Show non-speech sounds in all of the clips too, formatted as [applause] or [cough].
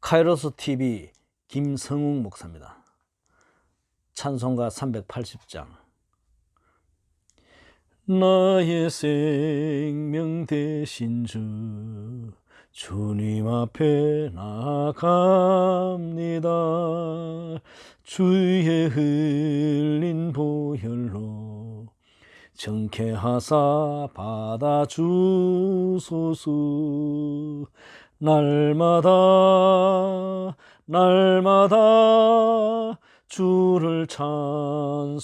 카이로스 TV 김성웅 목사입니다. 찬송가 380장 나의 생명 대신 주 주님 앞에 나갑니다. 주의 흘린 보혈로 정케하사 받아주소서 날마다 날마다 주를 찬송하겠네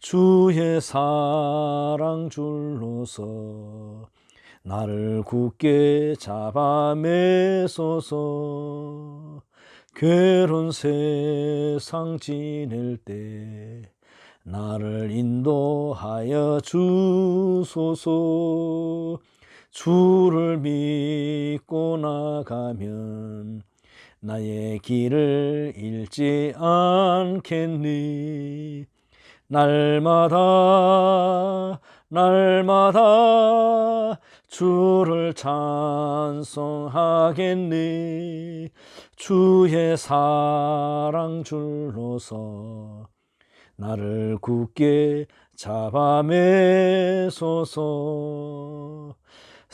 주의 사랑 줄로서 나를 굳게 잡아매소서. 괴로운 세상 지낼 때 나를 인도하여 주소서 주를 믿고 나가면 나의 길을 잃지 않겠니? 날마다 날마다 주를 찬송하겠니? 주의 사랑 줄로서 나를 굳게 잡아매소서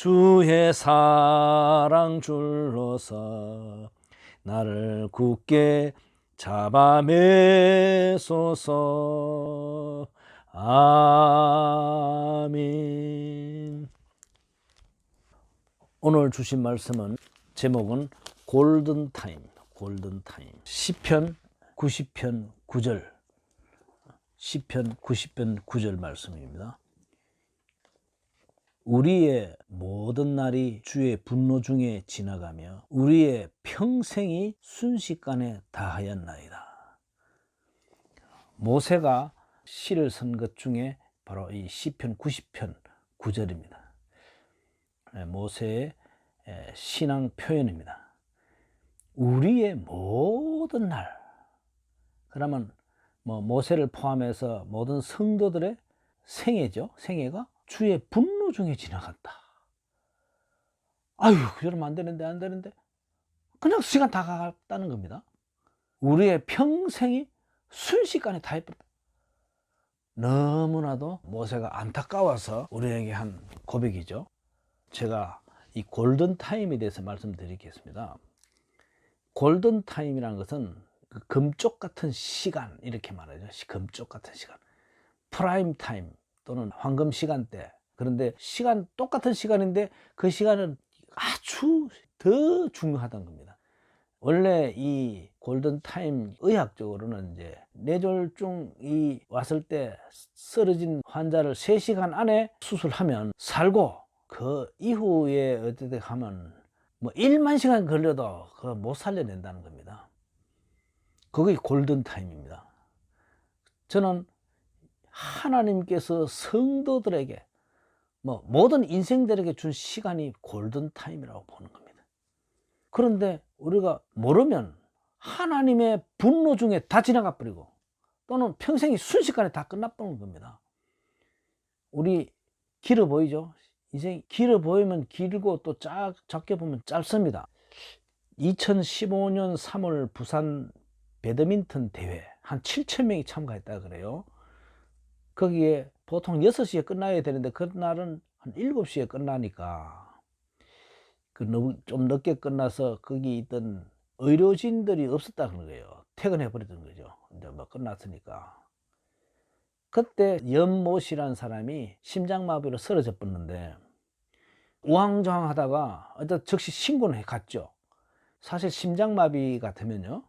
주의 사랑 줄로서 나를 굳게 잡아매소서. 아멘. 오늘 주신 말씀은 제목은 골든 타임 골든 타임. 시편 90편 9절. 시편 90편 9절 말씀입니다. 우리의 모든 날이 주의 분노 중에 지나가며 우리의 평생이 순식간에 다하였나이다. 모세가 시를 쓴 것 중에 바로 이 시편 90편 9절입니다. 모세의 신앙 표현입니다. 우리의 모든 날 그러면 뭐 모세를 포함해서 모든 성도들의 생애죠. 생애가 주의 분노 중에 지나갔다. 아유, 그러면 안 되는데, 안 되는데. 그냥 시간 다 갔다는 겁니다. 우리의 평생이 순식간에 다 해버렸다. 너무나도 모세가 안타까워서 우리에게 한 고백이죠. 제가 이 골든타임에 대해서 말씀드리겠습니다. 골든타임이라는 것은 그 금쪽 같은 시간, 이렇게 말하죠. 금쪽 같은 시간. 프라임 타임 또는 황금 시간대. 그런데 시간, 똑같은 시간인데 그 시간은 아주 더 중요하다는 겁니다. 원래 이 골든 타임 의학적으로는 이제 뇌졸중이 왔을 때 쓰러진 환자를 3시간 안에 수술하면 살고 그 이후에 어떻게 하면 뭐 1만 시간 걸려도 그못 살려낸다는 겁니다. 그게 골든 타임입니다. 저는 하나님께서 성도들에게 뭐 모든 인생들에게 준 시간이 골든 타임이라고 보는 겁니다. 그런데 우리가 모르면 하나님의 분노 중에 다 지나가 버리고 또는 평생이 순식간에 다 끝나버리는 겁니다. 우리 길어 보이죠? 인생이 길어 보이면 길고 또 작, 작게 보면 짧습니다. 2015년 3월 부산 배드민턴 대회 한 7천 명이 참가했다 그래요. 거기에 보통 6시에 끝나야 되는데 그날은 한 7시에 끝나니까 그 너무 좀 늦게 끝나서 거기 있던 의료진들이 없었다는 거예요. 퇴근해 버리던 거죠. 이제 뭐 끝났으니까. 그때 연모 씨라는 사람이 심장마비로 쓰러져 버렸는데 우왕좌왕 하다가 어떤 즉시 신고를 해 갔죠. 사실 심장마비 같으면요.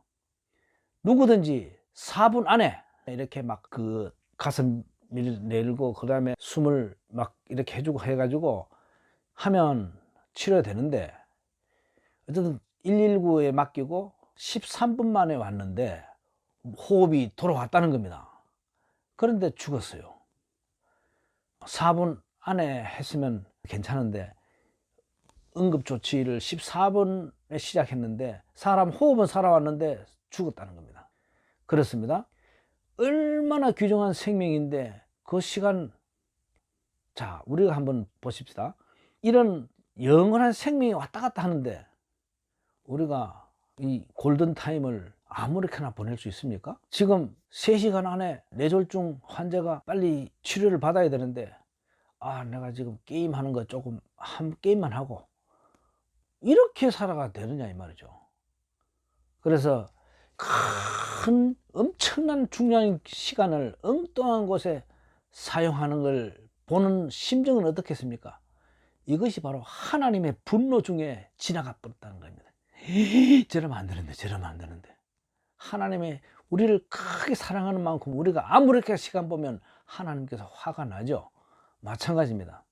누구든지 4분 안에 이렇게 막 그 가슴 내리고 그 다음에 숨을 막 이렇게 해주고 해가지고 하면 치료되는데 어쨌든 119에 맡기고 13분 만에 왔는데 호흡이 돌아왔다는 겁니다. 그런데 죽었어요. 4분 안에 했으면 괜찮은데 응급조치를 14분에 시작했는데 사람 호흡은 살아왔는데 죽었다는 겁니다. 그렇습니다. 얼마나 귀중한 생명인데 그 시간 자 우리가 한번 보십시다. 이런 영원한 생명이 왔다 갔다 하는데 우리가 이 골든 타임을 아무렇게나 보낼 수 있습니까? 지금 3시간 안에 뇌졸중 환자가 빨리 치료를 받아야 되는데 아 내가 지금 게임 하는 거 조금 한 게임만 하고 이렇게 살아가 되느냐 이 말이죠. 그래서 큰 엄청난 중요한 시간을 엉뚱한 곳에 사용하는 걸 보는 심정은 어떻겠습니까? 이것이 바로 하나님의 분노 중에 지나가 버렸다는 겁니다. 저러면 안 되는데, 저러면 안 되는데. 하나님의 우리를 크게 사랑하는 만큼 우리가 아무렇게 시간 보면 하나님께서 화가 나죠. 마찬가지입니다.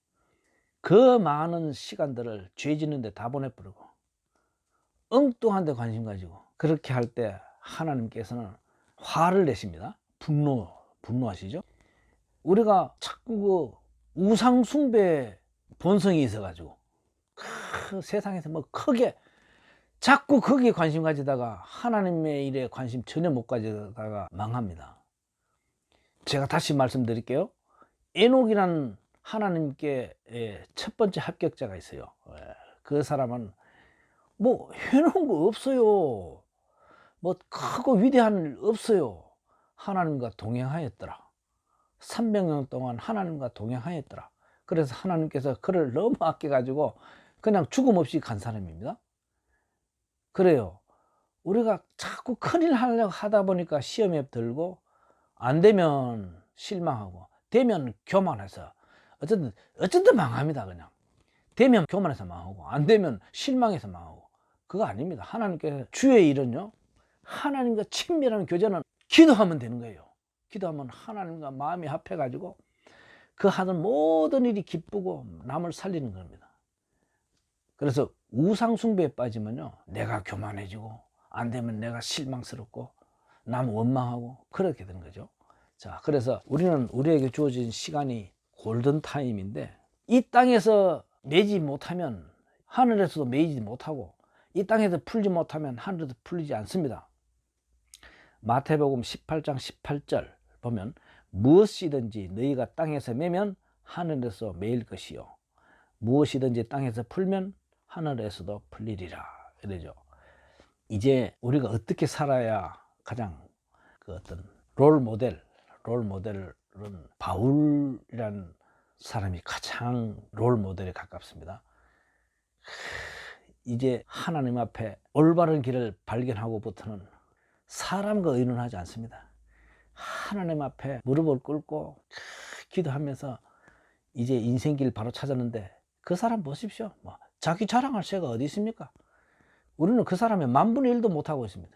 그 많은 시간들을 죄 짓는 데 다 보내버리고 엉뚱한 데 관심 가지고 그렇게 할 때 하나님께서는 화를 내십니다. 분노, 분노하시죠. 우리가 자꾸 그 우상 숭배 본성이 있어가지고 크, 세상에서 뭐 크게 자꾸 거기에 관심 가지다가 하나님의 일에 관심 전혀 못 가지다가 망합니다. 제가 다시 말씀드릴게요. 에녹이란 하나님께 예, 첫 번째 합격자가 있어요. 예, 그 사람은 뭐 해놓은 거 없어요. 뭐 크고 위대한 일 없어요. 하나님과 동행하였더라. 300년 동안 하나님과 동행하였더라. 그래서 하나님께서 그를 너무 아껴가지고 그냥 죽음 없이 간 사람입니다. 그래요. 우리가 자꾸 큰일 하려고 하다 보니까 시험에 들고 안 되면 실망하고 되면 교만해서 어쨌든 어쨌든 망합니다 그냥 되면 교만해서 망하고 안 되면 실망해서 망하고 그거 아닙니다 하나님께서 주의 일은요 하나님과 친밀한 교제는 기도하면 되는 거예요 기도하면 하나님과 마음이 합해 가지고 그 하는 모든 일이 기쁘고 남을 살리는 겁니다. 그래서 우상숭배에 빠지면요 내가 교만해지고 안 되면 내가 실망스럽고 남 원망하고 그렇게 되는 거죠. 자 그래서 우리는 우리에게 주어진 시간이 골든 타임인데 이 땅에서 매지 못하면 하늘에서도 매이지 못하고 이 땅에서 풀지 못하면 하늘에서 풀리지 않습니다. 마태복음 18장 18절 보면 무엇이든지 너희가 땅에서 매면 하늘에서 매일 것이요 무엇이든지 땅에서 풀면 하늘에서도 풀리리라 이러죠. 이제 우리가 어떻게 살아야 가장 그 어떤 롤 모델 롤 모델은 바울이란 사람이 가장 롤 모델에 가깝습니다. 이제 하나님 앞에 올바른 길을 발견하고부터는 사람과 의논하지 않습니다. 하나님 앞에 무릎을 꿇고 기도하면서 이제 인생길 바로 찾았는데 그 사람 보십시오. 뭐 자기 자랑할 새가 어디 있습니까? 우리는 그 사람의 만분의 일도 못하고 있습니다.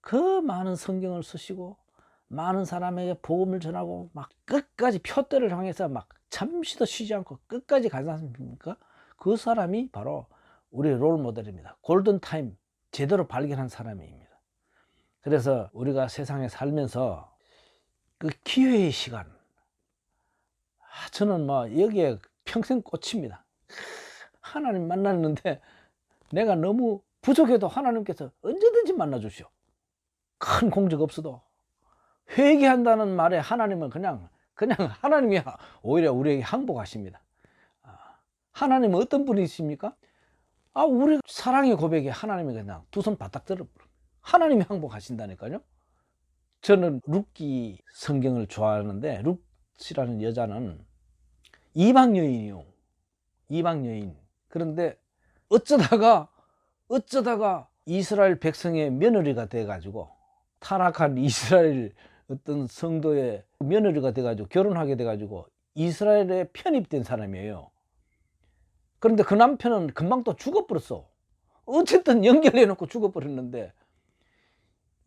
그 많은 성경을 쓰시고 많은 사람에게 복음을 전하고 막 끝까지 표대를 향해서 막 잠시도 쉬지 않고 끝까지 가지 않습니까? 그 사람이 바로 우리의 롤 모델입니다. 골든 타임 제대로 발견한 사람입니다. 그래서 우리가 세상에 살면서 그 기회의 시간 아, 저는 뭐 여기에 평생 꽂힙니다. 하나님 만났는데 내가 너무 부족해도 하나님께서 언제든지 만나 주시오. 큰 공적 없어도 회개한다는 말에 하나님은 그냥 그냥 하나님이 오히려 우리에게 항복하십니다. 아, 하나님은 어떤 분이십니까? 아, 우리 사랑의 고백에 하나님이 그냥 두 손 바닥 들어 하나님이 항복하신다니까요. 저는 룻기 성경을 좋아하는데 룻이라는 여자는 이방 여인이요. 이방 여인. 그런데 어쩌다가 어쩌다가 이스라엘 백성의 며느리가 돼 가지고 타락한 이스라엘 어떤 성도의 며느리가 돼 가지고 결혼하게 돼 가지고 이스라엘에 편입된 사람이에요. 그런데 그 남편은 금방 또 죽어버렸어. 어쨌든 연결해 놓고 죽어버렸는데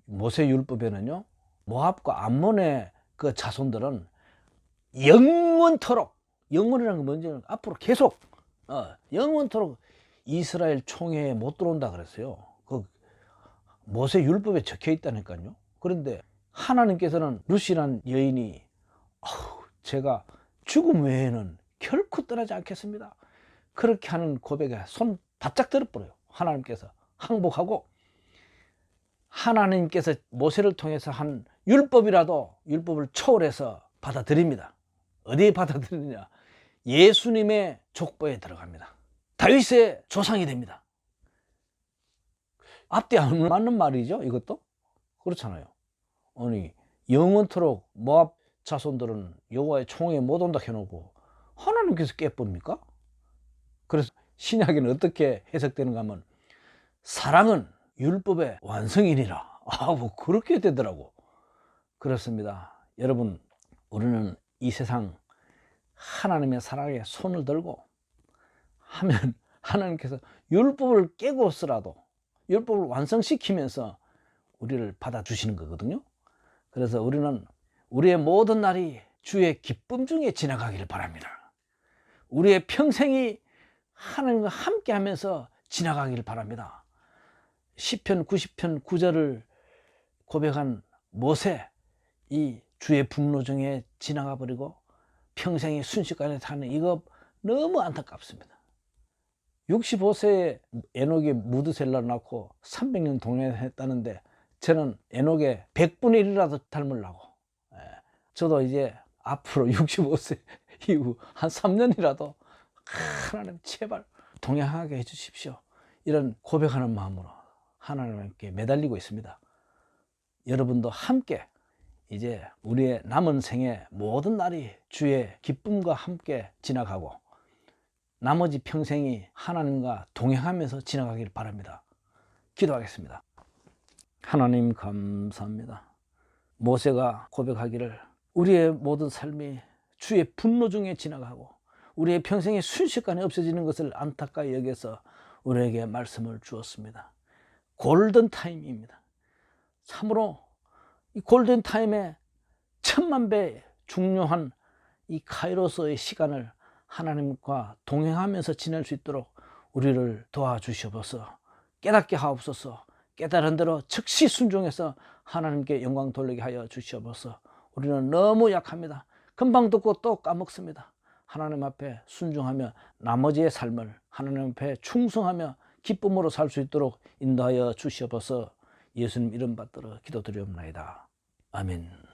모세 율법에는요 모압과 암몬의 그 자손들은 영원토록 영원이라는 건 뭔지 앞으로 계속 어, 영원토록 이스라엘 총회에 못 들어온다 그랬어요. 그 모세 율법에 적혀 있다니까요. 그런데 하나님께서는 루시란 여인이 아우, 제가 죽음 외에는 결코 떠나지 않겠습니다. 그렇게 하는 고백에 손 바짝 들어버려요. 하나님께서 항복하고 하나님께서 모세를 통해서 한 율법이라도 율법을 초월해서 받아들입니다. 어디에 받아들이느냐? 예수님의 족보에 들어갑니다. 다윗의 조상이 됩니다. 앞뒤 안 맞는 말이죠, 이것도? 그렇잖아요. 아니, 영원토록 모압 자손들은 여호와의 총에 못 온다 해놓고 하나님께서 깨봅니까? 그래서 신약에는 어떻게 해석되는가 하면 사랑은 율법의 완성이니라. 아, 뭐 그렇게 되더라고. 그렇습니다. 여러분, 우리는 이 세상 하나님의 사랑에 손을 들고 하면 [laughs] 하나님께서 율법을 깨고서라도 율법을 완성시키면서 우리를 받아주시는 거거든요. 그래서 우리는 우리의 모든 날이 주의 기쁨 중에 지나가기를 바랍니다. 우리의 평생이 하나님과 함께 하면서 지나가기를 바랍니다. 10편 90편 9절을 고백한 모세 이 주의 분노 중에 지나가 버리고 평생이 순식간에 사는 이거 너무 안타깝습니다. 65세에 에녹이 무드셀라를 낳고 300년 동행했다는데 저는 에녹의 100분의 1이라도 닮으려고 예. 저도 이제 앞으로 [laughs] 65세 이후 한 3년이라도 하나님 제발 동행하게 해주십시오. 이런 고백하는 마음으로 하나님께 매달리고 있습니다. 여러분도 함께 이제 우리의 남은 생의 모든 날이 주의 기쁨과 함께 지나가고 나머지 평생이 하나님과 동행하면서 지나가길 바랍니다. 기도하겠습니다. 하나님 감사합니다. 모세가 고백하기를 우리의 모든 삶이 주의 분노 중에 지나가고 우리의 평생이 순식간에 없어지는 것을 안타까이 여겨서 우리에게 말씀을 주었습니다. 골든 타임입니다. 참으로 이 골든 타임에 천만 배 중요한 이 카이로스의 시간을 하나님과 동행하면서 지낼 수 있도록 우리를 도와주시옵소서. 깨닫게 하옵소서. 깨달은 대로 즉시 순종해서 하나님께 영광 돌리게 하여 주시옵소서. 우리는 너무 약합니다. 금방 듣고 또 까먹습니다. 하나님 앞에 순종하며 나머지의 삶을 하나님 앞에 충성하며 기쁨으로 살 수 있도록 인도하여 주시옵소서. 예수님 이름 받들어 기도드리옵나이다. 아멘.